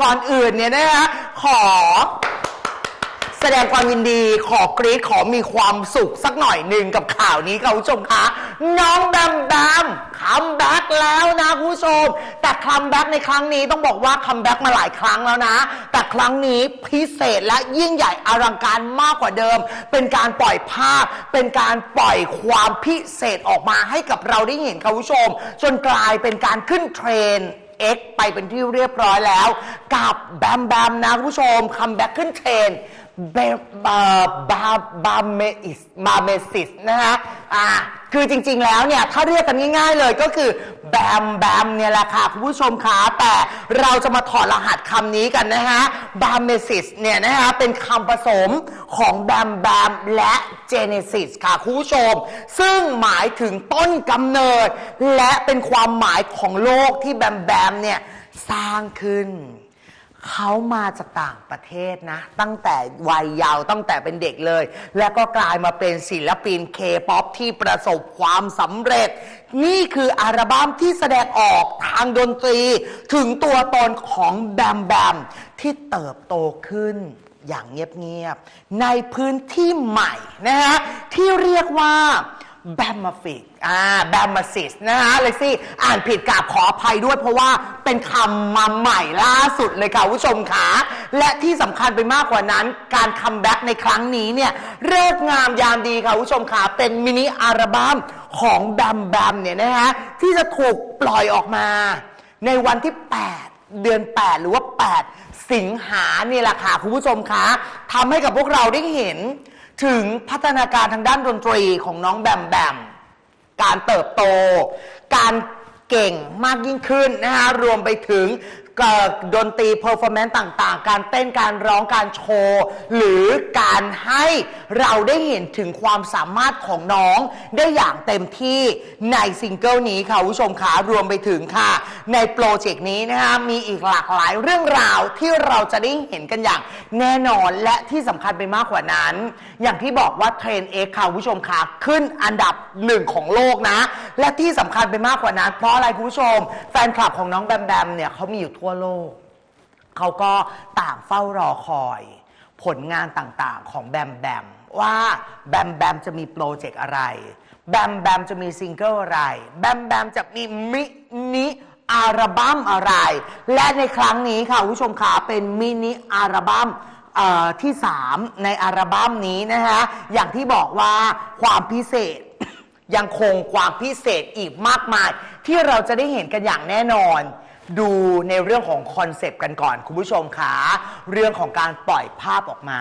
ก่อนอื่นเนี่ยนะคะขอ แสดงความยินดีขอกรี๊ดขอมีความสุขสักหน่อยหนึ่งกับข่าวนี้ค่ะคุณผู้ชมคะน้องแบมแบมคัมแบ็กแล้วนะคุณผู้ชม แต่คัมแบ็กในครั้งนี้ต้องบอกว่าคัมแบ็กมาหลายครั้งแล้วนะ แต่ครั้งนี้พิเศษและยิ่งใหญ่อลังการมากกว่าเดิม เป็นการปล่อยภาพ เป็นการปล่อยความพิเศษออกมาให้กับเราได้เห็นค่ะคุณผู้ชม จนกลายเป็นการขึ้นเทรนด์ X ไปเป็นที่เรียบร้อยแล้ว กับแบมแบมนะคุณผู้ชมคัมแบ็กขึ้นเทรนเบบาบาบาเมอิสบาเมซิสนะฮะอ่าคือจริง ๆ แล้วเนี่ย ถ้าเรียกกันง่ายๆเลยก็คือแบมแบมเนี่ยแหละค่ะ คุณผู้ชมคะแต่เราจะมาถอดรหัสคำนี้กันนะฮะบาเมซิสเนี่ยนะฮะ เป็นคำผสมของแบมแบมและเจเนซิสค่ะ คุณผู้ชม ซึ่งหมายถึงต้นกำเนิด และเป็นความหมายของโลกที่แบมแบมเนี่ย สร้างขึ้น เขามาจากต่างประเทศนะ ตั้งแต่วัยเยาว์ตั้งแต่เป็นเด็กเลย แล้วก็กลายมาเป็นศิลปินเคป๊อปที่ประสบความสำเร็จ นี่คืออัลบั้มที่แสดงออกทางดนตรี ถึงตัวตนของแบมแบม ที่เติบโตขึ้นอย่างเงียบๆในพื้นที่ใหม่นะฮะที่เรียกว่า แบมมาฟิกอ่าแบมมาซิสนะฮะเลยสิอ่านผิดกราบขออภัยด้วยเพราะว่าเป็นคำมาใหม่ล่าสุดเลยค่ะคุณผู้ชมขาและที่สำคัญไปมากกว่านั้น การคัมแบ็กในครั้งนี้เนี่ยเลิกงามยามดีค่ะคุณผู้ชมขาเป็นมินิอัลบั้มของแบมแบมเนี่ยนะฮะที่จะถูกปล่อยออกมา ในวันที่ 8 เดือน 8 หรือว่า 8 สิงหาเนี่ยแหละค่ะคุณผู้ชมคะทำให้กับพวกเราได้เห็น ถึงพัฒนาการทางด้านดนตรีของน้องแบมแบม การเติบโต การเก่งมากยิ่งขึ้นนะฮะรวมไปถึง ดนตรีเพอร์ฟอร์แมนซ์ต่างๆ การเต้นการร้องการโชว์ หรือการให้เราได้เห็นถึงความสามารถของน้องได้อย่างเต็มที่ในซิงเกิลนี้ค่ะผู้ชมขารวมไปถึงค่ะ ในโปรเจกต์นี้นะฮะมีอีกหลากหลายเรื่องราวที่เราจะได้เห็นกันอย่างแน่นอนและที่สำคัญไปมากกว่านั้น อย่างที่บอกว่าเทรนเอ็กค่ะผู้ชมค่ะขึ้นอันดับหนึ่งของโลกนะ และที่สำคัญไปมากกว่านั้น เพราะอะไรคุณผู้ชม แฟนคลับของน้องแบมแบมเนี่ยเขามีอยู่ทั่วโลก เขาก็ต่างเฝ้ารอคอย ผลงานต่างๆของแบมแบมว่าแบมแบมจะมีโปรเจกต์อะไร แบมแบมจะมีซิงเกิลอะไร แบมแบมจะมีมินิอัลบั้มอะไร และในครั้งนี้ค่ะผู้ชมคะเป็นมินิอัลบั้มเอ่อที่ 3 ในอัลบั้มนี้นะคะอย่างที่บอกว่าความพิเศษยังคงความพิเศษอีกมากมาย ที่เราจะได้เห็นกันอย่างแน่นอน ดูในเรื่องของคอนเซปต์กันก่อน คุณผู้ชมขาเรื่องของการปล่อยภาพออกมา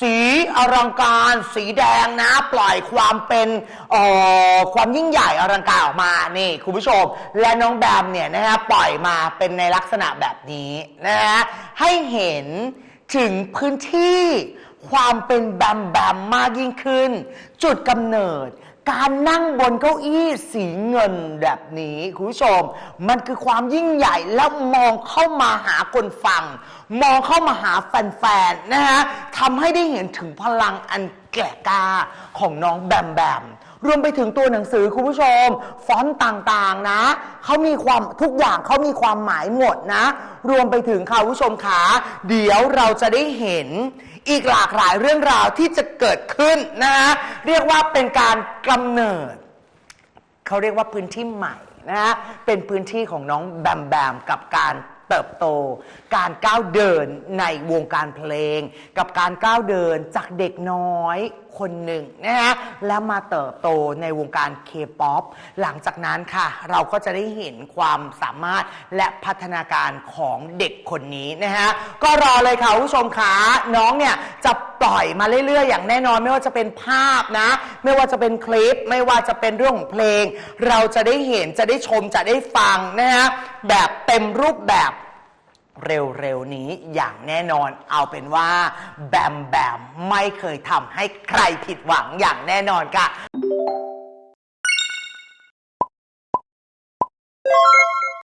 สีอลังการสีแดงนะ ปล่อยความเป็นเอ่อความยิ่งใหญ่อลังการออกมานี่ คุณผู้ชม และน้องแบมเนี่ยนะฮะปล่อยมาเป็นในลักษณะแบบนี้นะฮะให้เห็นถึงพื้นที่ความเป็นแบมแบมมากยิ่งขึ้น จุดกำเนิด การนั่งบนเก้าอี้สีเงินแบบนี้คุณผู้ชม มันคือความยิ่งใหญ่แล้วมองเข้ามาหาคนฟัง มองเข้ามาหาแฟนๆนะฮะทำให้ได้เห็นถึงพลังอัน แกร่กาของน้องแบมแบม รวมไปถึงตัวหนังสือคุณผู้ชม ฟอนต์ต่างๆนะ เขามีความทุกอย่างเขามีความหมายหมดนะ รวมไปถึงค่ะคุณผู้ชมขาเดี๋ยวเราจะได้เห็นอีกหลากหลายเรื่องราวที่จะเกิดขึ้นนะฮะเรียกว่าเป็นการกำเนิด เขาเรียกว่าพื้นที่ใหม่นะฮะเป็นพื้นที่ของน้องแบมแบมกับการ เติบโต การก้าวเดินในวงการเพลง กับการก้าวเดินจากเด็กน้อย คนหนึ่งนะฮะแล้วมาเติบโตในวงการเคป๊อปหลังจากนั้นค่ะ เราก็จะได้เห็นความสามารถและพัฒนาการของเด็กคนนี้นะฮะก็รอเลยค่ะคุณผู้ชมขาน้องเนี่ยจะปล่อยมาเรื่อยๆ อย่างแน่นอนไม่ว่าจะเป็นภาพนะ ไม่ว่าจะเป็นคลิป ไม่ว่าจะเป็นเรื่องของเพลง เราจะได้เห็นจะได้ชมจะได้ฟังนะฮะแบบเต็มรูปแบบ เร็วๆนี้อย่างแน่นอน เอาเป็นว่า แบมแบมไม่เคยทำให้ใครผิดหวังอย่างแน่นอนค่ะ